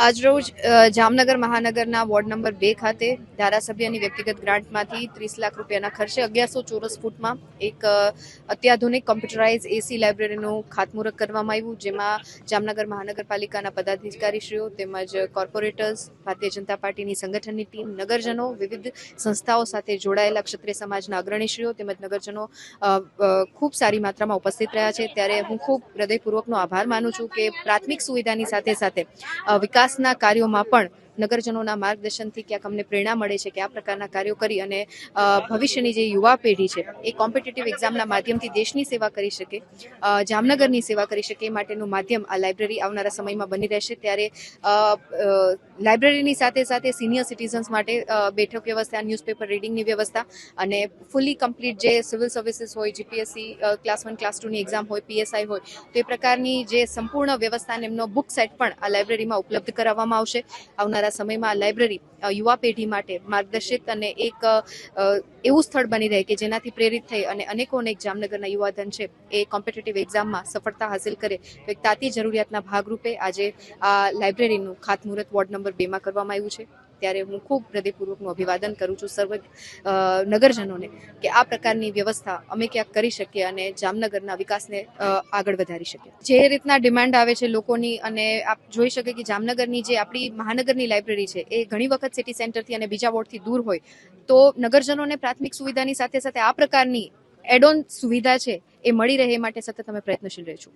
આજરોજ Jamnagar મહાનગરના ward number બે ખાતે ધારાસભ્યની વ્યક્તિગત ગ્રાન્ટમાંથી ત્રીસ લાખ રૂપિયાના ખર્ચે અગિયારસો ચોરસ ફૂટમાં એક અત્યાધુનિક કમ્પ્યુટરાઇઝ એસી લાઇબ્રેરીનું ખાતમુહૂર્ત કરવામાં આવ્યું જેમાં જામનગર મહાનગરપાલિકાના પદાધિકારીશ્રીઓ તેમજ કોર્પોરેટર્સ ભારતીય જનતા પાર્ટીની સંગઠનની ટીમ નગરજનો વિવિધ સંસ્થાઓ સાથે જોડાયેલા ક્ષત્રિય સમાજના અગ્રણીશ્રીઓ તેમજ નગરજનો ખૂબ સારી માત્રામાં ઉપસ્થિત રહ્યા છે. ત્યારે હું ખૂબ હૃદયપૂર્વકનો આભાર માનું છું કે પ્રાથમિક સુવિધાની સાથે સાથે અ, વિકાસના કાર્યોમાં પણ નગરજનોના માર્ગદર્શનથી ક્યાંક અમને પ્રેરણા મળે છે કે આ પ્રકારના કાર્યો કરી અને ભવિષ્યની જે યુવા પેઢી છે, એ કોમ્પિટિટિવ એક્ઝામના માધ્યમથી દેશની સેવા કરી શકે જામનગરની સેવા કરી શકે એ માટેનું માધ્યમ આ લાઇબ્રેરી આવનારા સમયમાં બની રહેશે. ત્યારે લાઇબ્રેરીની સાથે સાથે સિનિયર સિટીઝન્સ માટે બેઠક વ્યવસ્થા, ન્યૂઝપેપર રીડિંગની વ્યવસ્થા અને ફૂલી કમ્પ્લીટ જે સિવિલ સર્વિસીસ હોય, જીપીએસસી ક્લાસ વન, ક્લાસ ટુની એક્ઝામ હોય, પીએસઆઈ હોય, તો એ પ્રકારની જે સંપૂર્ણ વ્યવસ્થા એમનો બુક સેટ પણ આ લાઇબ્રેરીમાં ઉપલબ્ધ કરાવવામાં આવશે. આવનારા સમયમાં લાઇબ્રેરી યુવા પેઢી માટે માર્ગદર્શિત અને એક એવું સ્થળ બની રહે કે જેનાથી પ્રેરિત થઈ અને અનેકો અનેક જામનગરના યુવાધન છે, એ કોમ્પિટિટિવ એક્ઝામમાં સફળતા હાંસિલ કરે. તો એક તાતી જરૂરિયાતના ભાગરૂપે આજે આ લાઇબ્રેરીનું ખાતમુહૂર્ત વોર્ડ નંબર બેમાં કરવામાં આવ્યું છે. ત્યારે હું ખૂબ હૃદયપૂર્વકનું અભિવાદન કરું છું સર્વ નગરજનોને કે આ પ્રકારની વ્યવસ્થા અમે ક્યાંક કરી શકીએ અને જામનગરના વિકાસને આગળ વધારી શકીએ. જે રીતના ડિમાન્ડ આવે છે લોકોની અને આપ જોઈ શકે કે જામનગરની જે આપણી મહાનગરની લાઇબ્રેરી છે એ ઘણી વખત સિટી સેન્ટરથી અને બીજા વોર્ડથી દૂર હોય, તો નગરજનોને પ્રાથમિક સુવિધાની સાથે સાથે આ પ્રકારની એડ ઓન સુવિધા છે એ મળી રહે એ માટે સતત અમે પ્રયત્નશીલ રહીશું.